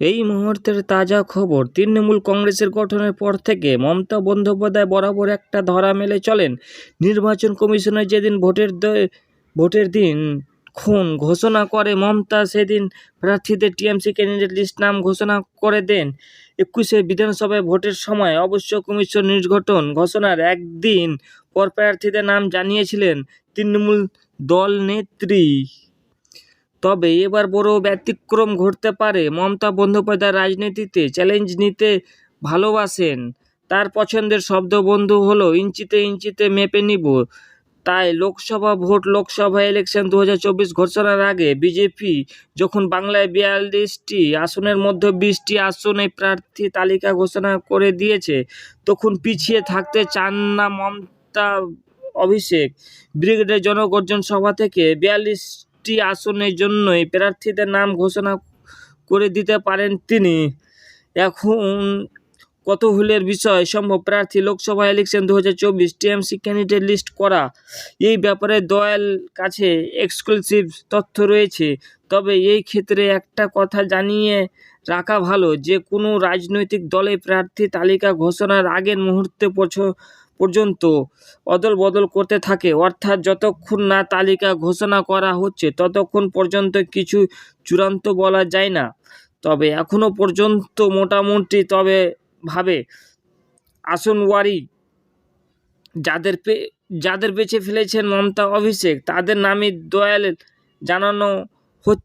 এই মুহূর্তের তাজা খবর, তৃণমূল কংগ্রেসের গঠনের পর থেকে মমতা বন্দ্যোপাধ্যায় বরাবর একটা ধরা মেলে চলেন। নির্বাচন কমিশনের যেদিন ভোটের ভোটের দিন খুন ঘোষণা করে মমতা, সেদিন প্রার্থীদের টিএমসি ক্যান্ডিডেট লিস্ট নাম ঘোষণা করে দেন। একুশে বিধানসভায় ভোটের সময় অবশ্য কমিশন নির্ঘটন ঘোষণার একদিন পর প্রার্থীদের নাম জানিয়েছিলেন তৃণমূল দল নেত্রী। তবে এবার বড় ব্যতিক্রম ঘটতে পারে। মমতা বন্দ্যোপাধ্যায় রাজনীতিতে চ্যালেঞ্জ নিতে ভালোবাসেন। তার পছন্দের শব্দবন্ধু হলো ইঞ্চিতে ইঞ্চিতে মেপে নিব। তাই লোকসভা ভোট, লোকসভা ইলেকশন দু হাজার চব্বিশ ঘোষণার আগে বিজেপি যখন বাংলায় বিয়াল্লিশটি আসনের মধ্যে বিশটি আসনে প্রার্থী তালিকা ঘোষণা করে দিয়েছে, তখন পিছিয়ে থাকতে চান না মমতা অভিষেক। ব্রিগেডের জনগর্জন সভা থেকে বিয়াল্লিশটি আসনের জন্যই প্রার্থীদের নাম ঘোষণা করে দিতে পারেন তিনি। এখন কতহুলের বিষয়? সম্ভব প্রার্থী লোকসভা ইলেকশন দু হাজার চব্বিশ টিএমসি ক্যান্ডিডেট লিস্ট করা। এই ব্যাপারে দয়াল কাছে এক্সক্লুসিভ তথ্য রয়েছে। তবে এই ক্ষেত্রে একটা কথা জানিয়ে রাখা ভালো, যে কোনো রাজনৈতিক দলে প্রার্থী তালিকা ঘোষণার আগের মুহূর্তে পর্যন্ত অদল বদল করতে থাকে। অর্থাৎ যতক্ষণ না তালিকা ঘোষণা করা হচ্ছে, ততক্ষণ পর্যন্ত কিছু চূড়ান্ত বলা যায় না। তবে এখনও পর্যন্ত মোটামুটি তবে ভাবে আসনওয়ারি যাদের পে, যাদের বেছে ফেলেছেন মমতা অভিষেক, তাদের নামে দয়াল জানানো